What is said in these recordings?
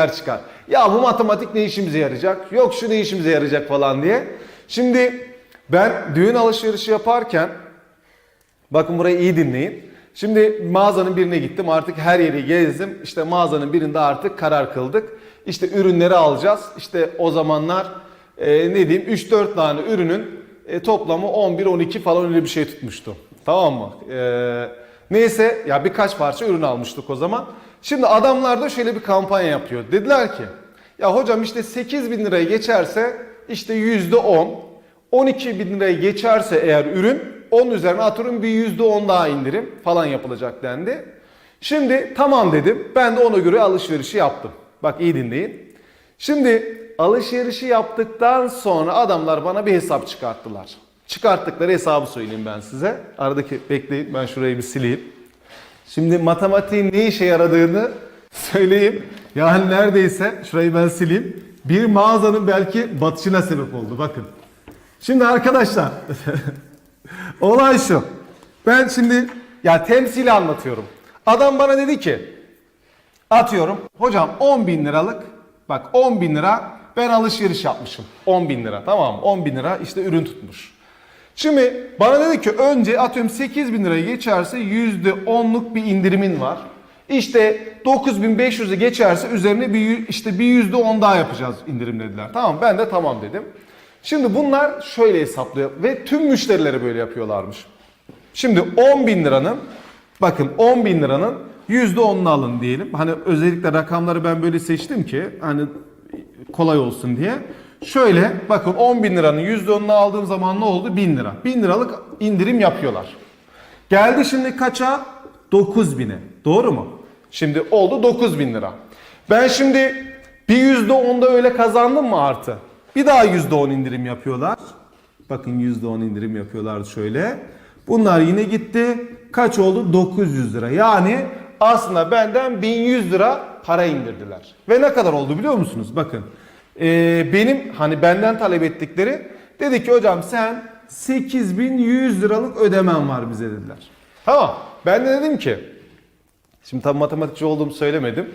çıkar. Ya bu matematik ne işimize yarayacak? Yok şu ne işimize yarayacak falan diye. Şimdi ben düğün alışverişi yaparken bakın burayı iyi dinleyin. Şimdi mağazanın birine gittim artık her yeri gezdim. İşte mağazanın birinde artık karar kıldık. İşte ürünleri alacağız. İşte o zamanlar e, ne diyeyim 3-4 tane ürünün e, toplamı 11-12 falan öyle bir şey tutmuştu. Tamam mı? E, neyse ya birkaç parça ürün almıştık o zaman. Şimdi adamlar da şöyle bir kampanya yapıyor. Dediler ki ya hocam işte 8 bin liraya geçerse işte yüzde 10. 12 bin liraya geçerse eğer ürün 10 üzerine atıyorum bir yüzde 10 daha indirim falan yapılacak dendi. Şimdi tamam dedim. Ben de ona göre alışverişi yaptım. Bak iyi dinleyin. Şimdi alışverişi yaptıktan sonra adamlar bana bir hesap çıkarttılar. Çıkarttıkları hesabı söyleyeyim ben size. Aradaki bekleyin ben şurayı bir sileyim. Şimdi matematiğin ne işe yaradığını söyleyeyim. Yani neredeyse şurayı ben sileyim. Bir mağazanın belki batışına sebep oldu bakın. Şimdi arkadaşlar olay şu. Ben şimdi ya temsili anlatıyorum. Adam bana dedi ki atıyorum hocam 10 bin liralık bak 10 bin lira ben alışveriş yapmışım. 10 bin lira tamam mı? 10 bin lira işte ürün tutmuş. Şimdi bana dedi ki önce atıyorum 8 bin liraya geçerse %10'luk bir indirimin var. İşte 9500'e geçerse üzerine bir işte bir %10 daha yapacağız indirim dediler. Tamam ben de tamam dedim. Şimdi bunlar şöyle hesaplıyor ve tüm müşterilere böyle yapıyorlarmış. Şimdi 10 bin liranın bakın 10 bin liranın %10'unu alın diyelim. Hani özellikle rakamları ben böyle seçtim ki hani kolay olsun diye. Şöyle bakın 10 bin liranın %10'unu aldığım zaman ne oldu? 1000 lira. 1000 liralık indirim yapıyorlar. Geldi şimdi kaça? 9 bine. Doğru mu? Şimdi oldu 9 bin lira. Ben şimdi bir %10'da öyle kazandım mı artı? Bir daha %10 indirim yapıyorlar. Bakın %10 indirim yapıyorlar şöyle. Bunlar yine gitti. Kaç oldu? 900 lira. Yani aslında benden 1100 lira para indirdiler. Ve ne kadar oldu biliyor musunuz? Bakın. Ee, benim hani benden talep ettikleri dedi ki hocam sen 8100 liralık ödemen var bize dediler. Tamam. Ben de dedim ki Şimdi tabii matematikçi olduğumu söylemedim.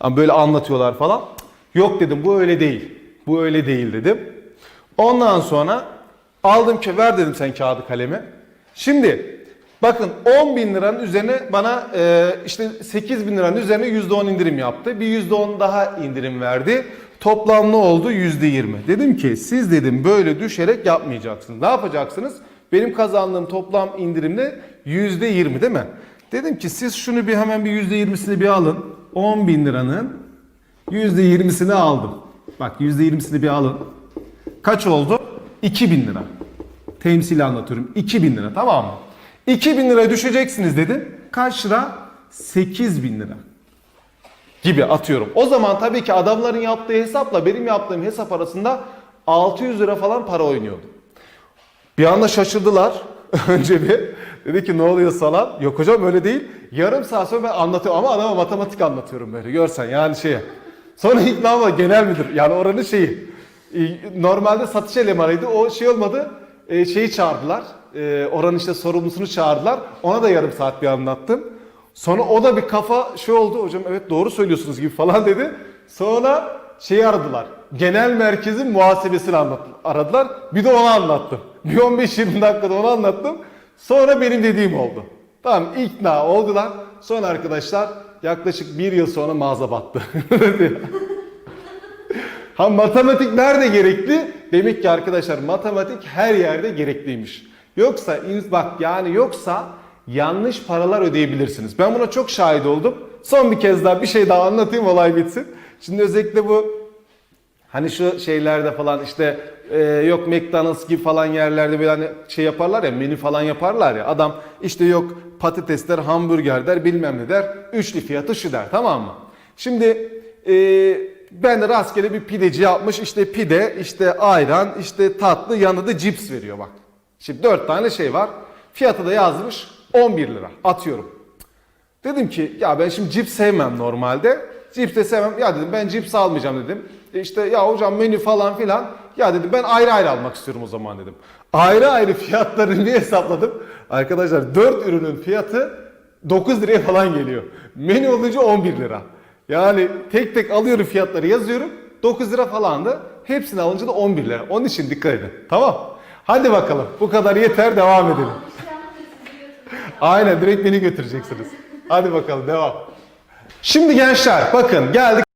Ama böyle anlatıyorlar falan. Yok dedim bu öyle değil. Bu öyle değil dedim. Ondan sonra aldım ki ver dedim sen kağıdı kalemi. Şimdi bakın 10 bin liranın üzerine bana e, işte 8 bin liranın üzerine %10 indirim yaptı. Bir %10 daha indirim verdi. Toplam ne oldu? %20. Dedim ki siz dedim böyle düşerek yapmayacaksınız. Ne yapacaksınız? Benim kazandığım toplam indirimde %20 değil mi? Dedim ki siz şunu bir hemen bir %20'sini bir alın. 10 bin liranın %20'sini aldım. Bak %20'sini bir alın. Kaç oldu? 2000 lira. Temsili anlatıyorum. 2000 lira tamam mı? 2000 liraya düşeceksiniz dedim. Kaç lira? 8000 lira. Gibi atıyorum. O zaman tabii ki adamların yaptığı hesapla benim yaptığım hesap arasında 600 lira falan para oynuyordu. Bir anda şaşırdılar. Önce bir dedi ki ne oluyor falan. Yok hocam öyle değil. Yarım saat sonra ben anlatıyorum ama adama matematik anlatıyorum böyle görsen yani şeye. Sonra ikna ama genel müdür yani oranın şeyi. Normalde satış elemanıydı o şey olmadı. E, Şeyi çağırdılar. E, Oranın işte sorumlusunu çağırdılar. Ona da yarım saat bir anlattım. Sonra o da bir kafa şey oldu hocam evet doğru söylüyorsunuz gibi falan dedi. Sonra şeyi aradılar. Genel merkezin muhasebesini anlat, aradılar. Bir de onu anlattım. Bir 15-20 dakikada onu anlattım. Sonra benim dediğim oldu. Tamam ikna oldular. Sonra arkadaşlar yaklaşık bir yıl sonra mağaza battı. ha matematik nerede gerekli? Demek ki arkadaşlar matematik her yerde gerekliymiş. Yoksa bak yani yoksa yanlış paralar ödeyebilirsiniz. Ben buna çok şahit oldum. Son bir kez daha bir şey daha anlatayım olay bitsin. Şimdi özellikle bu Hani şu şeylerde falan işte e, yok McDonald's gibi falan yerlerde böyle hani şey yaparlar ya menü falan yaparlar ya adam işte yok patates der hamburger der bilmem ne der üçlü fiyatı şu der tamam mı? Şimdi e, ben de rastgele bir pideci yapmış işte pide işte ayran işte tatlı yanında da cips veriyor bak. Şimdi dört tane şey var fiyatı da yazmış 11 lira atıyorum. Dedim ki ya ben şimdi cips sevmem normalde. Cips de sevmem. Ya dedim ben cips almayacağım dedim. E işte ya hocam menü falan filan. Ya dedim ben ayrı ayrı almak istiyorum o zaman dedim. Ayrı ayrı fiyatlarını bir hesapladım. Arkadaşlar 4 ürünün fiyatı 9 liraya falan geliyor. Menü olunca 11 lira. Yani tek tek alıyorum fiyatları yazıyorum. 9 lira falandı. Hepsini alınca da 11 lira. Onun için dikkat edin. Tamam. Hadi bakalım. Bu kadar yeter. Devam edelim. Aynen direkt beni götüreceksiniz. Hadi bakalım devam. Şimdi gençler bakın geldik